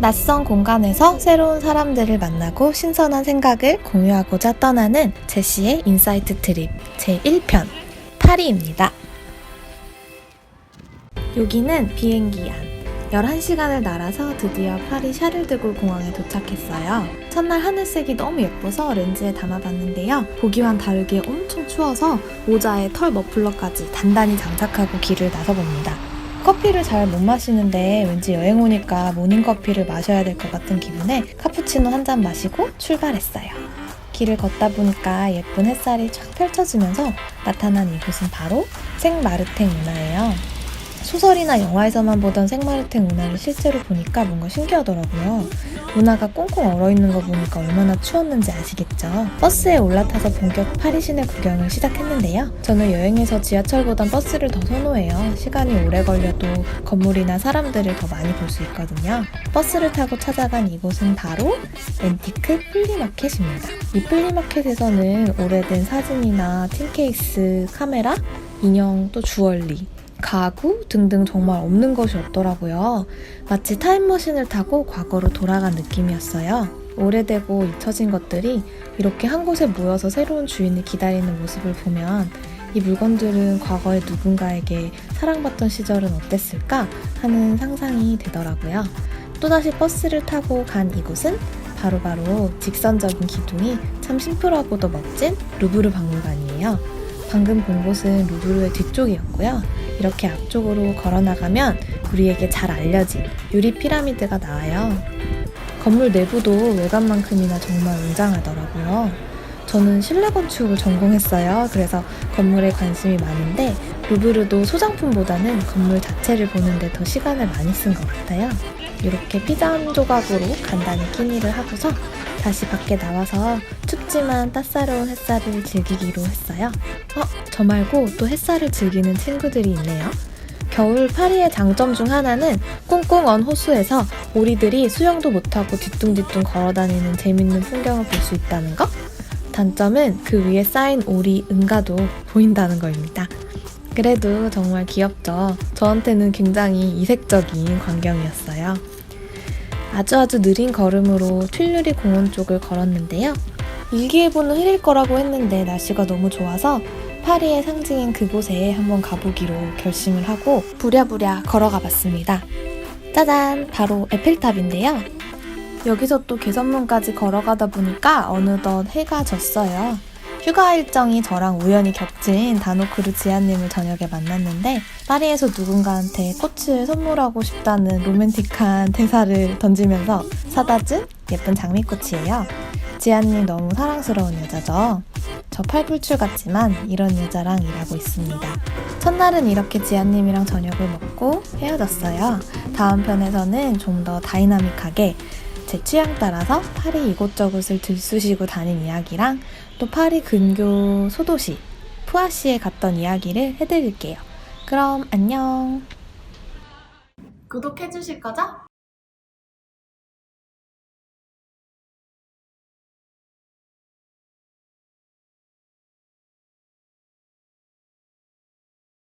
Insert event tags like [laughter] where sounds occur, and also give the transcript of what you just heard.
낯선 공간에서 새로운 사람들을 만나고 신선한 생각을 공유하고자 떠나는 제시의 인사이트 트립 제1편 파리입니다. 여기는 비행기 안. 11시간을 날아서 드디어 파리 샤를드골 공항에 도착했어요. 첫날 하늘색이 너무 예뻐서 렌즈에 담아봤는데요. 보기와는 다르게 엄청 추워서 모자에 털 머플러까지 단단히 장착하고 길을 나서봅니다. 커피를 잘 못 마시는데 왠지 여행 오니까 모닝커피를 마셔야 될 것 같은 기분에 카푸치노 한 잔 마시고 출발했어요. 길을 걷다 보니까 예쁜 햇살이 쫙 펼쳐지면서 나타난 이곳은 바로 생마르탱 운하예요. 소설이나 영화에서만 보던 생마르탱 운하를 실제로 보니까 뭔가 신기하더라고요. 운하가 꽁꽁 얼어있는 거 보니까 얼마나 추웠는지 아시겠죠? 버스에 올라타서 본격 파리 시내 구경을 시작했는데요. 저는 여행에서 지하철보단 버스를 더 선호해요. 시간이 오래 걸려도 건물이나 사람들을 더 많이 볼 수 있거든요. 버스를 타고 찾아간 이곳은 바로 앤티크 플리마켓입니다. 이 플리마켓에서는 오래된 사진이나 틴케이스, 카메라, 인형, 또 주얼리, 가구 등등 정말 없는 것이 없더라고요. 마치 타임머신을 타고 과거로 돌아간 느낌이었어요. 오래되고 잊혀진 것들이 이렇게 한 곳에 모여서 새로운 주인을 기다리는 모습을 보면 이 물건들은 과거의 누군가에게 사랑받던 시절은 어땠을까 하는 상상이 되더라고요. 또다시 버스를 타고 간 이곳은 바로바로 직선적인 기둥이 참 심플하고도 멋진 루브르 박물관이에요. 방금 본 곳은 루브르의 뒤쪽이었고요. 이렇게 앞쪽으로 걸어 나가면 우리에게 잘 알려진 유리 피라미드가 나와요. 건물 내부도 외관만큼이나 정말 웅장하더라고요. 저는 실내 건축을 전공했어요. 그래서 건물에 관심이 많은데 루브르도 소장품보다는 건물 자체를 보는데 더 시간을 많이 쓴 것 같아요. 이렇게 피자 한 조각으로 간단히 끼니를 하고서 다시 밖에 나와서 춥지만 따사로운 햇살을 즐기기로 했어요. 어, 저 말고 또 햇살을 즐기는 친구들이 있네요. 겨울 파리의 장점 중 하나는 꽁꽁 언 호수에서 오리들이 수영도 못하고 뒤뚱뒤뚱 걸어다니는 재밌는 풍경을 볼 수 있다는 거? 단점은 그 위에 쌓인 오리 응가도 보인다는 거입니다. 그래도 정말 귀엽죠. 저한테는 굉장히 이색적인 광경이었어요. 아주 아주 느린 걸음으로 튠류리 공원 쪽을 걸었는데요. 일기예보는 흐릴 거라고 했는데 날씨가 너무 좋아서 파리의 상징인 그곳에 한번 가보기로 결심을 하고 부랴부랴 걸어가 봤습니다. 짜잔! 바로 에펠탑인데요. 여기서 또 개선문까지 걸어가다 보니까 어느덧 해가 졌어요. 휴가 일정이 저랑 우연히 겹친 다노크루 지아님을 저녁에 만났는데 파리에서 누군가한테 꽃을 선물하고 싶다는 로맨틱한 [laughs] 대사를 던지면서 사다 준 예쁜 장미꽃이에요. 지아님 너무 사랑스러운 여자죠. 저 팔불출 같지만 이런 여자랑 일하고 있습니다. 첫날은 이렇게 지아님이랑 저녁을 먹고 헤어졌어요. 다음 편에서는 좀 더 다이나믹하게 제 취향 따라서 파리 이곳저곳을 들쑤시고 다닌 이야기랑 또 파리 근교 소도시 푸아시에 갔던 이야기를 해드릴게요. 그럼 안녕. 구독해주실 거죠?